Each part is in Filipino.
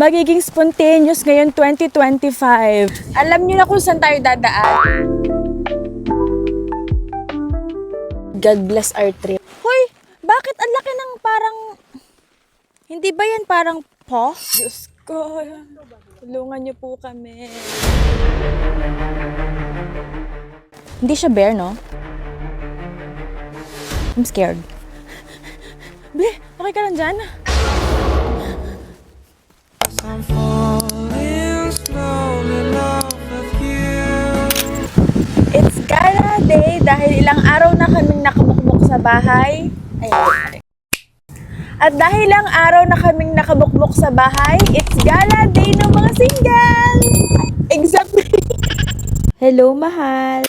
Magiging spontaneous ngayon 2025. Alam niyo na kung saan tayo dadaan. God bless our trip. Hoy, bakit ang laki ng parang... Hindi ba yan parang po? Diyos ko, tulungan niyo po kami. Hindi siya bear, no? I'm scared. Be, okay ka lang dyan? It's Gala Day dahil ilang araw na kaming nakabukbok sa bahay. Ay, At dahil ilang araw na kaming nakabukbok sa bahay, it's Gala Day ng mga single! Exactly! Hello, mahal!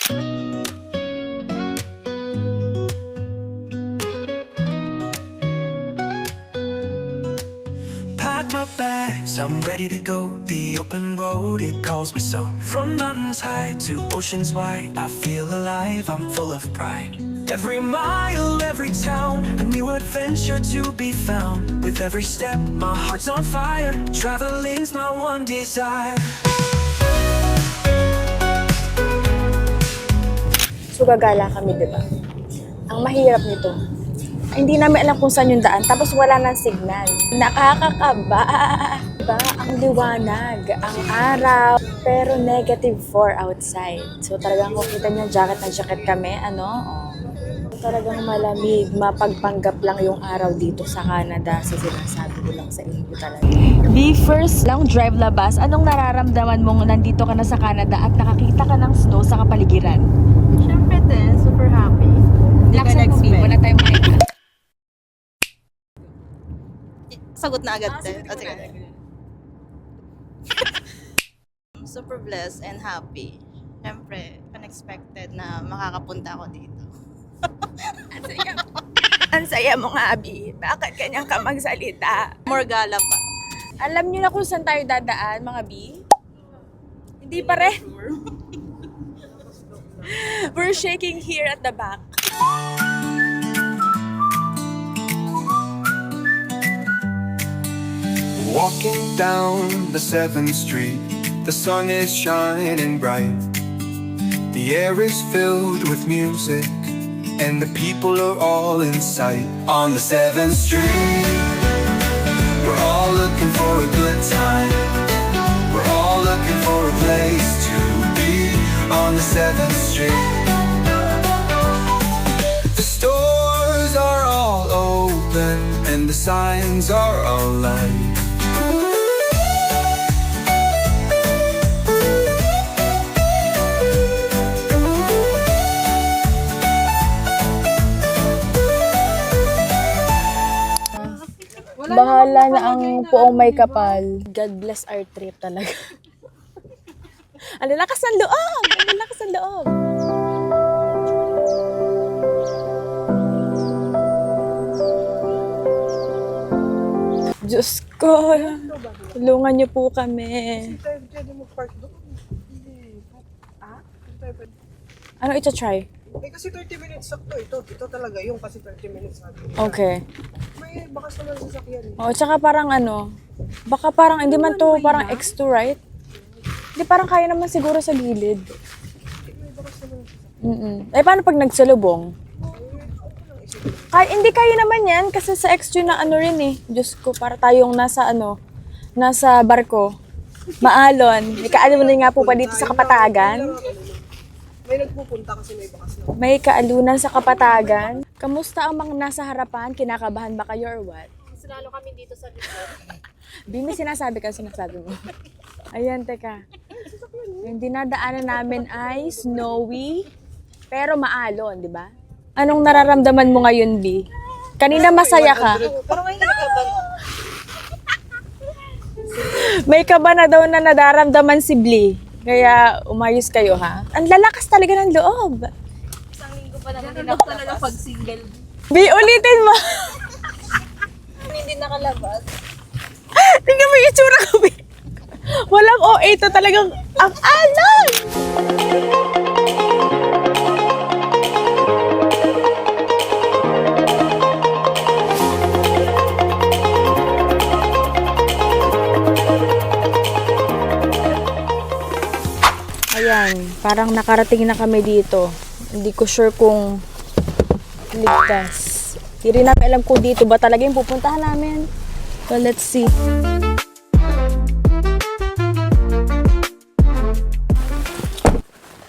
Bags, I'm ready to go. The open road, it calls me so. From mountains high to oceans wide, I feel alive, I'm full of pride. Every mile, every town, a new adventure to be found. With every step, my heart's on fire. Traveling's my one desire. So gagala kami, di ba? Ang mahirap nito, hindi namin alam kung saan yung daan, tapos wala nang signal. Nakakakaba! Diba? Ang liwanag, ang araw, pero negative 4 outside. So talagang kung kita niyo, jacket na jacket kami, ano? Oh. Talagang malamig, mapagpanggap lang yung araw dito sa Canada sa sinasabi ko lang sa inyo talaga. Be first long drive labas, anong nararamdaman mo nandito ka na sa Canada at nakakita ka ng snow sa kapaligiran? Siyempre, te, super happy. Hindi ka na-expect. Wala tayong. Sagot na agad, Ah, te. O, sige. Super blessed and happy. Siyempre, unexpected na makakapunta ako dito. Ang saya mo. Ang saya mo nga, Abi. Bakit ganyan ka magsalita? More gala pa. Alam niyo na kung saan tayo dadaan, mga Bi? Hindi pa rin. We're shaking here at the back. Walking down the 7th Street, the sun is shining bright. The air is filled with music, and the people are all in sight. On the 7th Street, we're all looking for a good time. We're all looking for a place to be on the 7th Street. The stores are all open, and the signs are all light. Bahala na ang puong may kapal. God bless our trip talaga. ang lalakas ng loob! Ang lalakas ng loob! Diyos ko, tulungan niyo po kami. Ano ita-try? Eh kasi 30 minutes sakto ito. Ito talaga yung kasi 30 minutes sabi. Okay. May bakas naman sa sasakyan. eh. O, tsaka parang ano, baka parang, hindi man to parang X2, right? Hindi, parang kaya naman siguro sa gilid. Mm Eh, paano pag nagsalubong? Kaya, hindi kaya naman yan kasi sa X2 na ano rin eh. Diyos ko, para tayong nasa ano, nasa barko. Maalon. May kaalunan nga po pa dito sa Kapatagan. May nagpupunta kasi may bakas na. May kaalunan sa Kapatagan. Kamusta ang mga nasa harapan? Kinakabahan ba kayo or what? Mas lalo kami dito sa likod. Di may sinasabi ka, sinasabi mo. Ayan, teka. Yung dinadaanan namin ay snowy, pero maalon, di ba? Anong nararamdaman mo ngayon, B? Kanina masaya ka. Parang ngayon. May kaba na daw na nadaramdaman si Bli. Kaya umayos kayo, ha? Ang lalakas talaga ng loob. Isang linggo pa naman din ako talaga pag single. B, ulitin mo. Hindi nakalabas. Tingnan mo yung itsura ko, B. Walang OA to talagang ang alon. Daan. Parang nakarating na kami dito. Hindi ko sure kung ligtas. Hindi rin namin alam kung dito ba talaga yung pupuntahan namin. Well, let's see.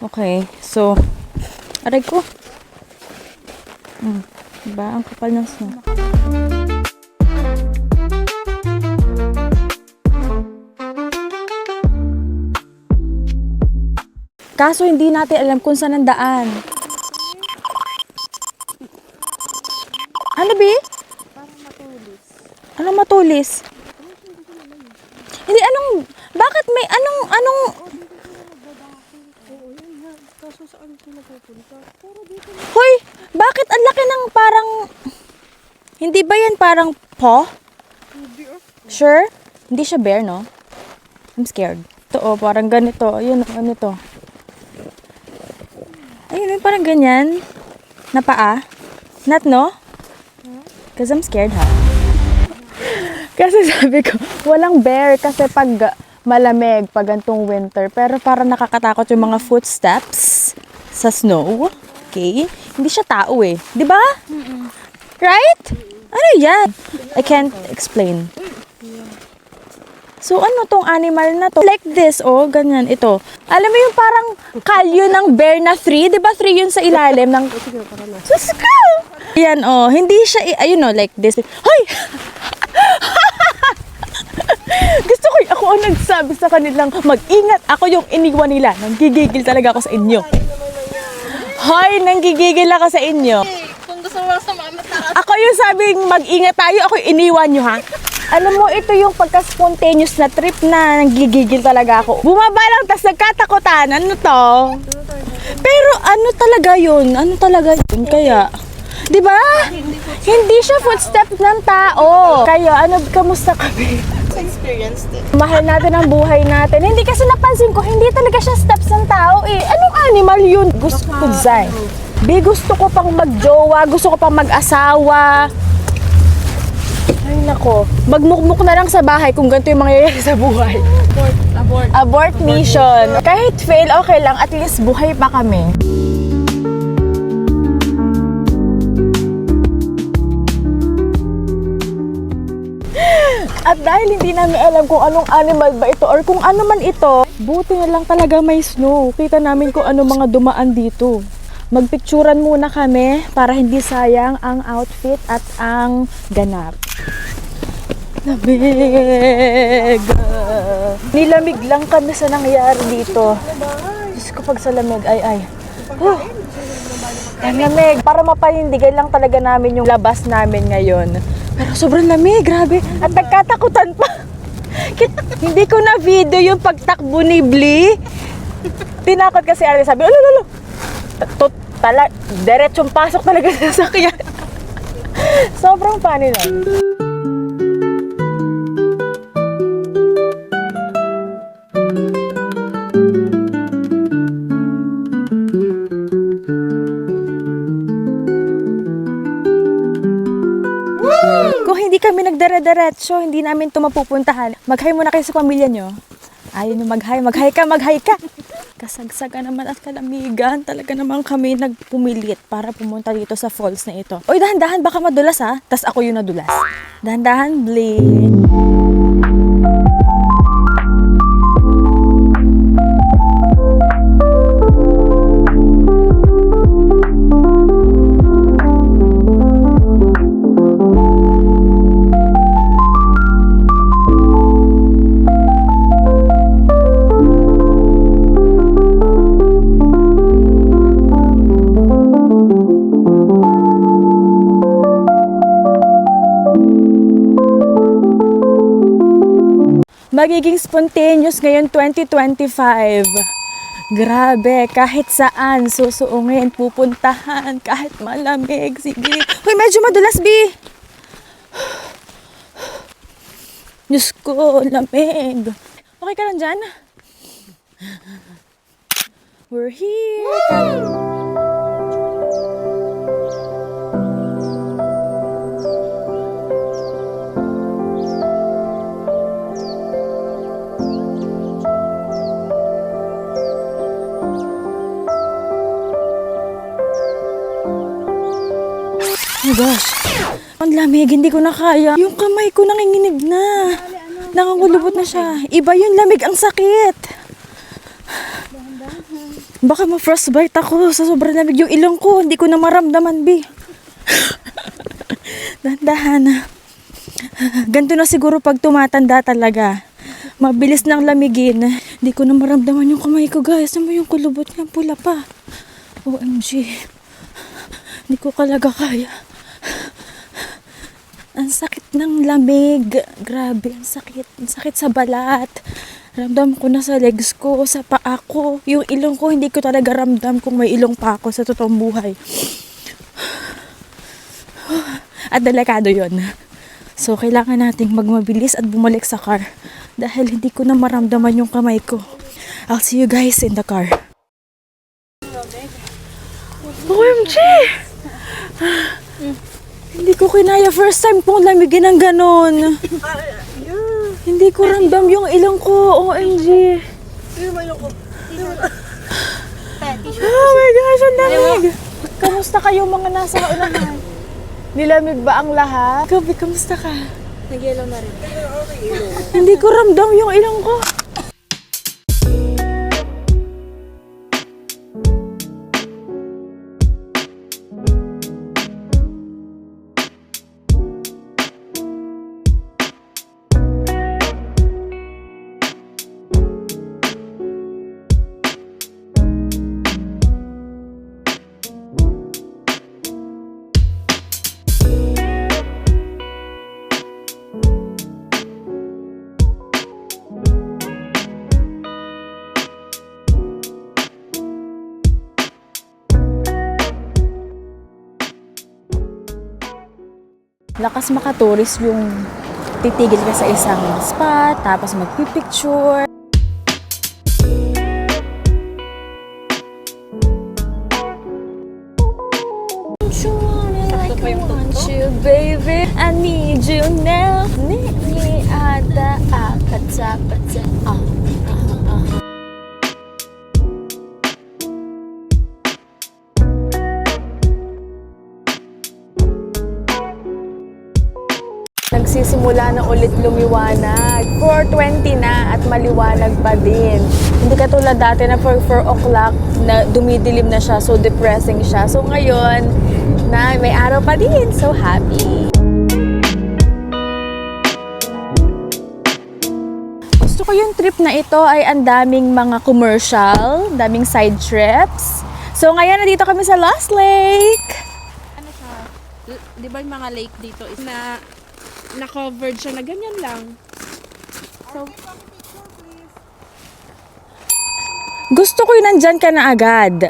Okay, so, aray ko. Hmm, diba? Ang kapal ng snow. Kaso hindi natin alam kung saan ang daan. Ano, Bi? Ano matulis? Hindi, anong, bakit may, anong, anong, Hoy, bakit ang laki ng parang, hindi ba yan parang paw? Sure? Hindi siya bear, no? I'm scared. Ito, parang ganito. Ayun, ano to? Ayun, oh, parang ganyan. Na paa. Not, no? Because I'm scared, ha? Kasi sabi ko, walang bear kasi pag malamig, pag antong winter. Pero parang nakakatakot yung mga footsteps sa snow. Okay? Hindi siya tao eh. Di ba? Right? Ano yan? I can't explain. So ano tong animal na to? Like this, oh, ganyan, ito. Alam mo yung parang kalyo ng bear na 3? Di ba 3 yun sa ilalim ng... Sus ka! Yan, oh, hindi siya, ayun oh, like this. Hoy! Gusto ko, ako ang nagsabi sa kanilang mag-ingat. Ako yung iniwan nila. Nanggigigil talaga ako sa inyo. Hoy, nanggigigil ako sa inyo. Kung gusto mo. Ako yung sabing mag-ingat tayo, ako yung iniwan nyo ha. Alam mo, ito yung pagka-spontaneous na trip na nanggigigil talaga ako. Bumaba lang, tas nagkatakutan. Ano to? Pero ano talaga yun? Ano talaga yun? Kaya, di ba? Hindi siya footsteps ng tao. Kayo, ano, kamusta kami? Sa experience din. Mahal natin ang buhay natin. Hindi kasi napansin ko, hindi talaga siya steps ng tao eh. Anong animal yun? Gusto ko design. Bi, gusto ko pang magjowa, gusto ko pang mag-asawa. Ay nako, magmukmuk na lang sa bahay kung ganito yung mangyayari sa buhay. Abort, abort. Abort mission. Kahit fail, okay lang. At least buhay pa kami. At dahil hindi namin alam kung anong animal ba ito or kung ano man ito, buti na lang talaga may snow. Kita namin kung ano mga dumaan dito. Magpicturan muna kami para hindi sayang ang outfit at ang ganap. Lamig! Nilamig lang kami sa nangyari dito. Diyos ko pag sa lamig, ay ay. Huh. Ang lamig. Para mapanindigan lang talaga namin yung labas namin ngayon. Pero sobrang lamig, grabe. At nagkatakutan pa. Hindi ko na video yung pagtakbo ni Bli. Tinakot kasi Ari sabi, alo, alo, to, tala, diretsong pasok talaga sa sakyan. Sobrang funny lang. Kami nagdare-diretso, hindi namin ito mapupuntahan. Mag-hi muna kayo sa pamilya nyo. Ayaw nyo mag-hi. Mag-hi ka, mag-hi ka. Kasagsaga naman at kalamigan. Talaga naman kami nagpumilit para pumunta dito sa falls na ito. Oy, dahan-dahan, baka madulas ha. Tas ako yung nadulas. Dahan-dahan, Blin. Magiging spontaneous ngayon 2025. Grabe, kahit saan susuungin, pupuntahan, kahit malamig, sige. Hoy, medyo madulas, B. Diyos ko, lamig. Okay ka lang dyan? We're here. My gosh. Ang lamig, hindi ko na kaya. Yung kamay ko nanginginig na. Nangangulubot na siya. Iba yung lamig, ang sakit. Baka ma-frostbite ako sa sobrang lamig yung ilong ko. Hindi ko na maramdaman, Bi. Dahan-dahan. Ganito na siguro pag tumatanda talaga. Mabilis nang lamigin. Hindi ko na maramdaman yung kamay ko, guys. Ano yung kulubot niya? Pula pa. OMG. Hindi ko talaga kaya. Ang sakit ng lamig. Grabe, ang sakit. Ang sakit sa balat. Ramdam ko na sa legs ko, sa paa ko. Yung ilong ko, hindi ko talaga ramdam kung may ilong pa ako sa totoong buhay. At delikado yon. So, kailangan nating magmabilis at bumalik sa car. Dahil hindi ko na maramdaman yung kamay ko. I'll see you guys in the car. OMG! Hindi ko kinaya. First time kong lamigin ng ganon. Hindi ko ramdam yung ilong ko. OMG. Oh my gosh, ang lamig. Kamusta kayo mga nasa unahan? Nilamig ba ang lahat? Gabi, kamusta ka? Nagyelo na rin. Hindi ko ramdam yung ilong ko. Lakas makaturis yung titigil ka sa isang spot, tapos magpipicture. Nagsisimula na ulit lumiwanag. 4.20 na at maliwanag pa din. Hindi katulad dati na 4, 4 o'clock na dumidilim na siya, so depressing siya. So ngayon, na may araw pa din. So happy. Gusto ko yung trip na ito ay ang daming mga commercial, daming side trips. So ngayon, nandito kami sa Lost Lake. ano siya, di ba yung mga lake dito is na na-covered siya na ganyan lang. So, Gusto ko yung nandyan ka na agad.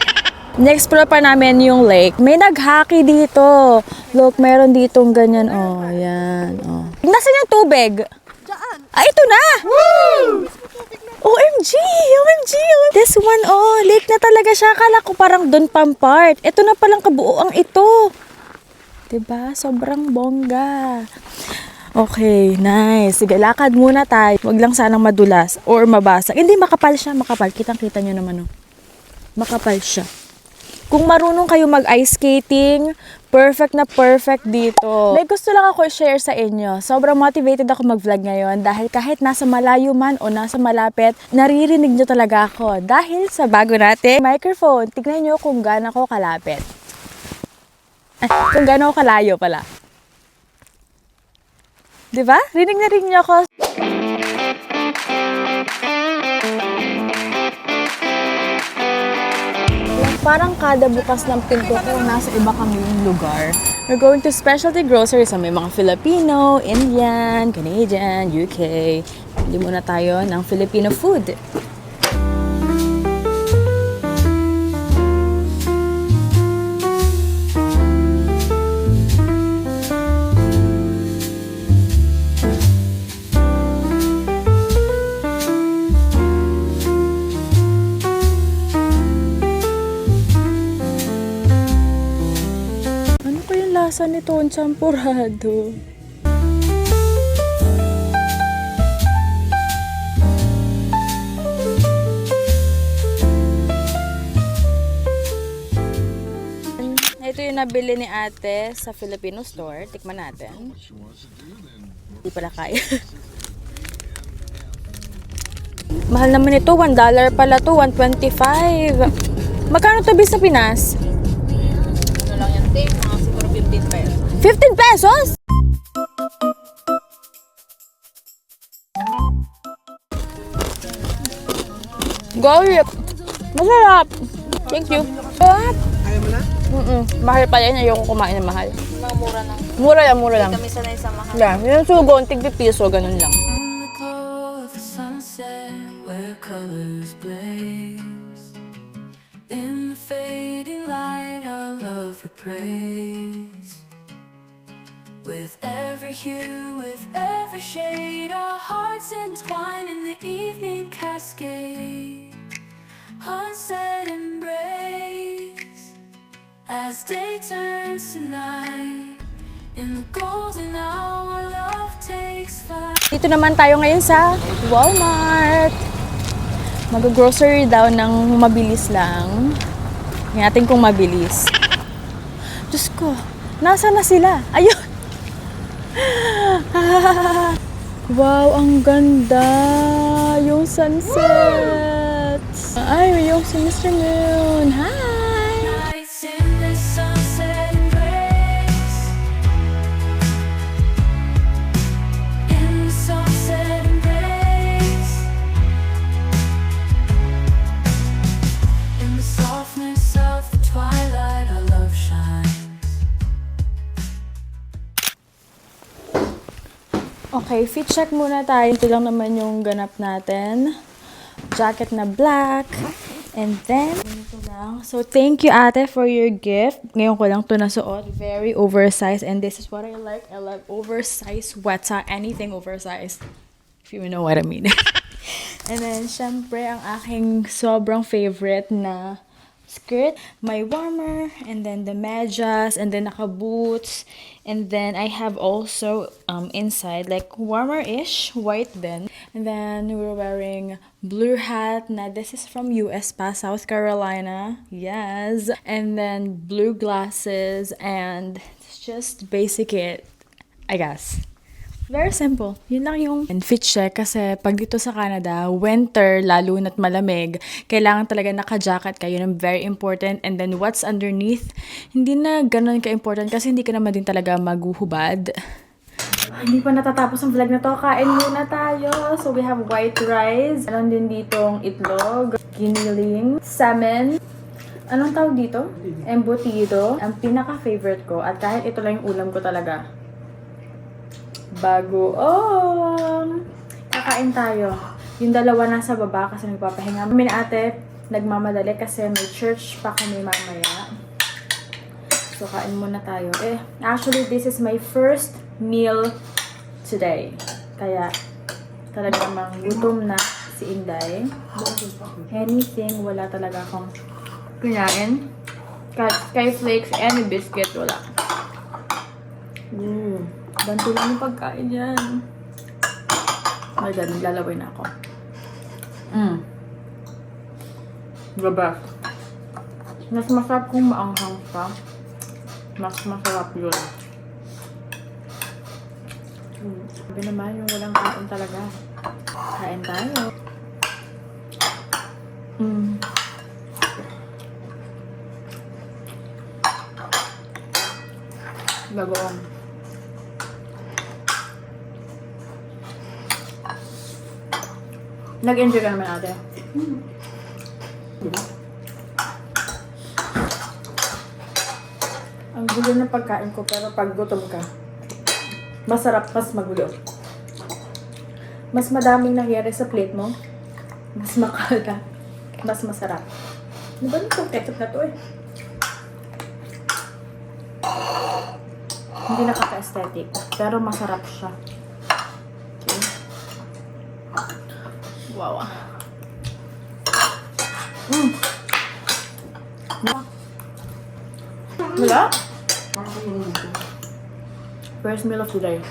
Next-explore pa namin yung lake. May naghaki dito. Look, meron ditong ganyan. Oh, yan. Oh. Nasaan yung tubig? Diyan. Ah, ito na! OMG! OMG! This one, oh, lake na talaga siya. Akala ko parang doon pang part. Ito na palang kabuuang ito. 'Di ba? Sobrang bongga. Okay, nice. Sige, lakad muna tayo. Huwag lang sanang madulas or mabasag. Hindi, makapal siya, makapal. Kitang-kita nyo naman, oh. Makapal siya. Kung marunong kayo mag-ice skating, perfect na perfect dito. May gusto lang ako i-share sa inyo. Sobrang motivated ako mag-vlog ngayon dahil kahit nasa malayo man o nasa malapit, naririnig nyo talaga ako. Dahil sa bago natin microphone, tignan nyo kung gaano ako kalapit. Ah, kung gaano ako kalayo pala. 'Di ba? Rinig na rinig niyo ako. Parang kada bukas ng pinto ko, nasa iba kami yung lugar. We're going to specialty groceries sa may mga Filipino, Indian, Canadian, UK. Bili muna tayo ng Filipino food. Champurado? Ito yung nabili ni ate sa Filipino store. Tikman natin. Hindi pala kaya. Mahal naman ito. $1 pala to. 125. Magkano to sa Pinas? Ano lang yan, te? Mga siguro 15 pesos. 15 pesos? Golip. Masarap. Thank you. What? Ayaw mo na? Mm-mm. Mahal pa yan. Ayoko kumain ng mahal. Mga mura lang. Mura lang, mura lang. Kami sanay sa mahal. Yeah, yung sugon, tig piso, ganun lang. In the fading light our love praise With every hue, with every shade Our hearts entwine in the evening cascade Unsaid embrace As day turns to night In the golden hour love takes flight Dito naman tayo ngayon sa Walmart. Mag-grocery daw ng mabilis lang. Tingnan natin mabilis. Diyos ko, nasa na sila? Ayun! wow, ang ganda! Yung sunset! Ay, yung si Mr. Moon! Hi! Okay, fit check muna tayo. Ito lang naman yung ganap natin. Jacket na black. And then, ito lang. So, thank you ate for your gift. Ngayon ko lang to nasuot. Very oversized. And this is what I like. I love oversized sweater. Anything oversized. If you know what I mean. And then, syempre, ang aking sobrang favorite na skirt, my warmer, and then the medyas, and then naka boots, and then I have also um inside like warmer-ish white then, and then we're wearing blue hat. Now this is from US South Carolina, yes, and then blue glasses, and it's just basic it, I guess. Very simple. Yun lang yung and fit check kasi pag dito sa Canada, winter, lalo na't malamig, kailangan talaga naka-jacket ka. Yun very important. And then what's underneath, hindi na ganun ka-important kasi hindi ka naman din talaga maguhubad. Hindi pa natatapos ang vlog na to. Kain muna tayo. So we have white rice. Meron din ditong itlog, giniling, salmon, Anong tawag dito? Embutido. Ang pinaka-favorite ko. At kahit ito lang yung ulam ko talaga bagoong. Kakain tayo. Yung dalawa nasa baba kasi nagpapahinga. Kami ate, nagmamadali kasi may church pa kami mamaya. So, kain muna tayo. Eh, actually, this is my first meal today. Kaya, talaga namang gutom na si Inday. Anything, wala talaga akong kinain. Kahit sky flakes and biscuit, wala. Mm. Ganto lang yung pagkain yan. Oh my God, naglalaway na ako. Mm. Gaba. Mas masarap kung maanghang ka. Mas masarap yun. Mm. Sabi naman yung walang kain talaga. Kain tayo. Mm. Bagoong. Nag-enjoy ka naman ate. Ang gulo ng pagkain ko pero pag gutom ka, masarap mas magulo. Mas madaming nangyari sa plate mo, mas makalda, mas masarap. Ano ba nito? Ketchup na to eh. Hindi nakaka-aesthetic, pero masarap siya. Wow. Mm. Wala? First meal of the day.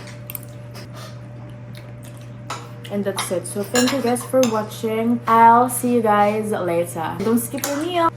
And that's it. So thank you guys for watching. I'll see you guys later. Don't skip your meal.